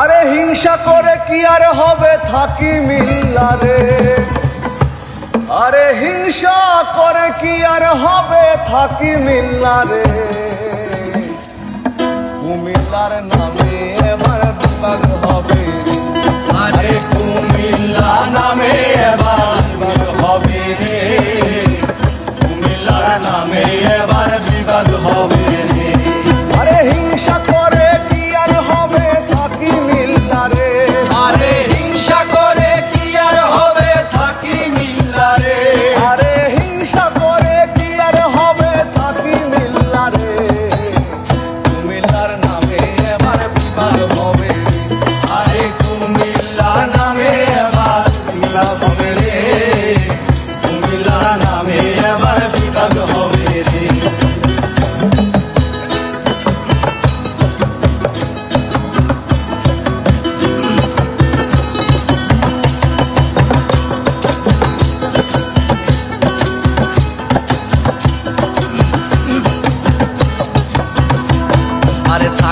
আরে হিংসা করে কি আর হবে থাকি মিল্লারে আরে হিংসা করে কি আর হবে থাকি মিল্লারে কুমিল্লার নামে এবার বিভাগ হবে। আরে কুমিল্লা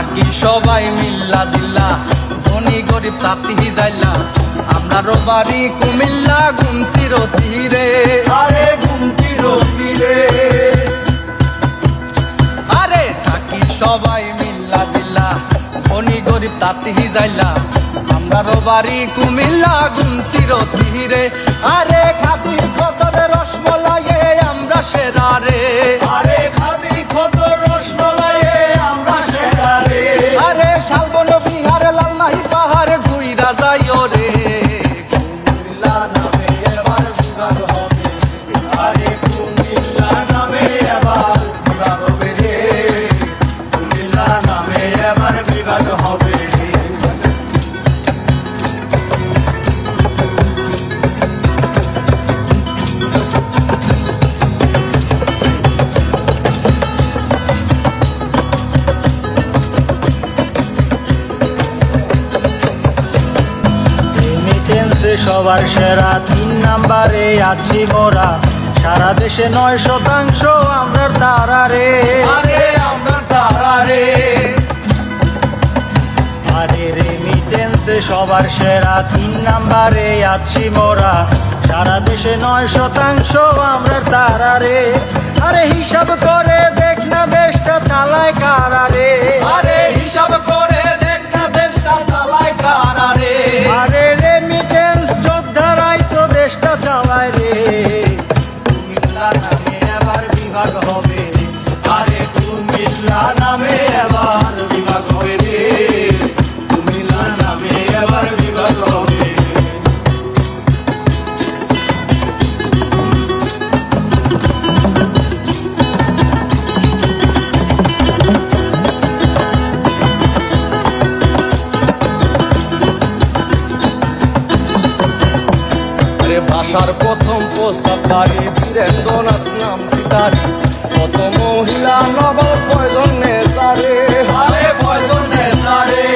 থাকি সবাই মিল্লা জিল্লা। ধনী গরিব তাতি যাইলা আমরারও বাড়ি কুমিল্লা গুমতির তীরে আরে গুমটির তীরে আরে থাকি সবাই মিল্লা জিল্লা। ধনী গরিব তাতি যাইলা আমরারও বাড়ি কুমিল্লা গুমতির তীরে আরে খাতি সবার সেরা তিন নাম্বারে আছি মোরা। সারা দেশে নয় শতাংশ আমরা তারা রে। আরে আমরা তারা রে। আরে রেমিটেন্সে সবার সেরা তিন নাম্বারে আছি মোরা। সারা দেশে নয় শতাংশ আমরা তারা রে। আরে হিসাব করে দেখ না দেশটা চালায় কারা রে। আরে আরে ভাষার প্রথম প্রস্তাব তারি বীরেন্দ্রনাথ নাম তারি কত মহিলা নবল কয়জন নেতারে আরে নেতারে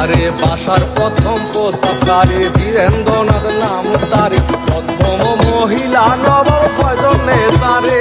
আরে ভাষার প্রথম প্রস্তাব তারি বীরেন্দ্রনাথ নাম তারি। প্রথম মহিলা নবল কয়জন নেতারে